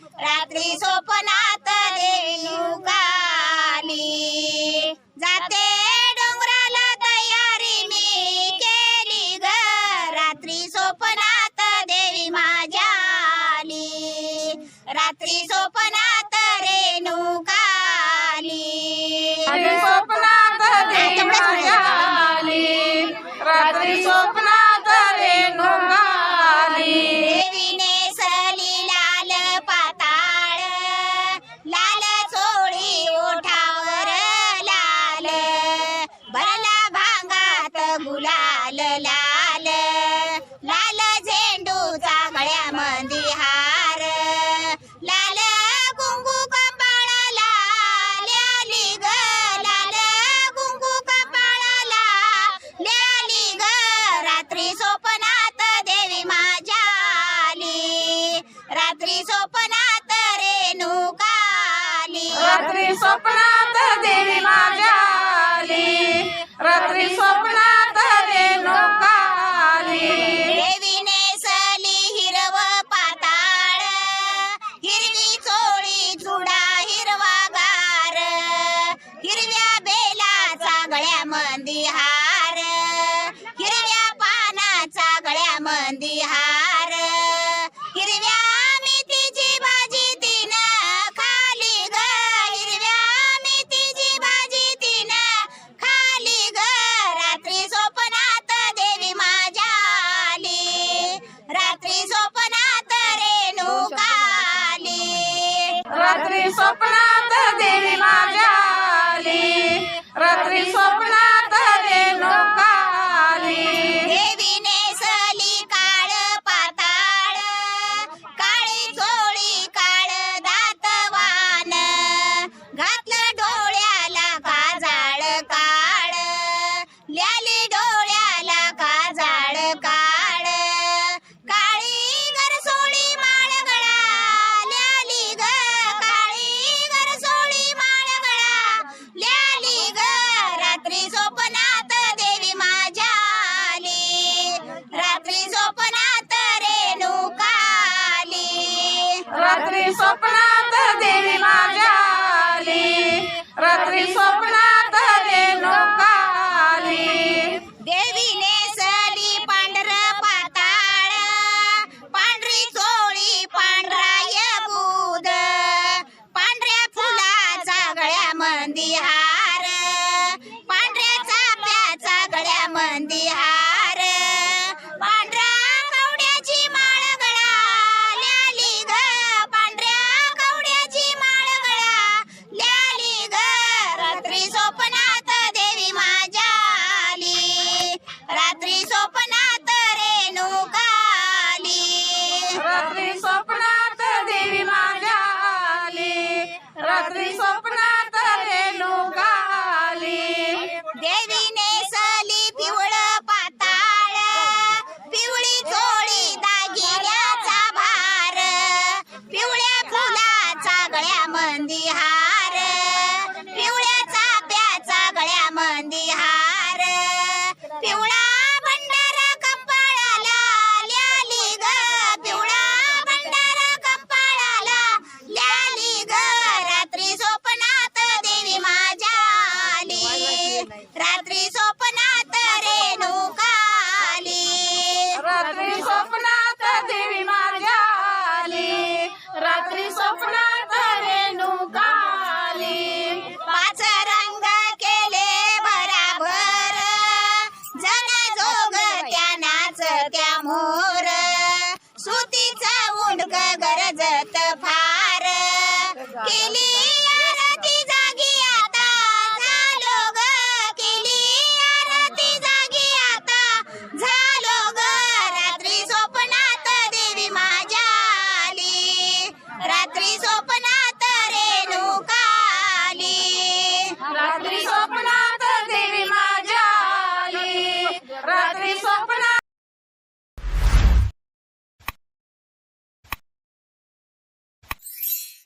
रात्री सोपनात देवी जाते डोंगराला तयारी मी केली ग. रात्री सोपनात देवी माझ्याली रात्री सोपना लाल लाल झेंडू गळ्या मंदी हार. लाल कुंकू कपाळाला ल्याली ग लाल कुंकू कपाळाला ल्याली ग. रात्री स्वप्नात देवी माझ्या आली रात्री स्वप्नात रेणुकाली. रात्री स्वप्नात रात्री स्वप्नात देवी माझ्या रात्री स्वप्न is open ರಾತ್ರಿ ಸೋಪ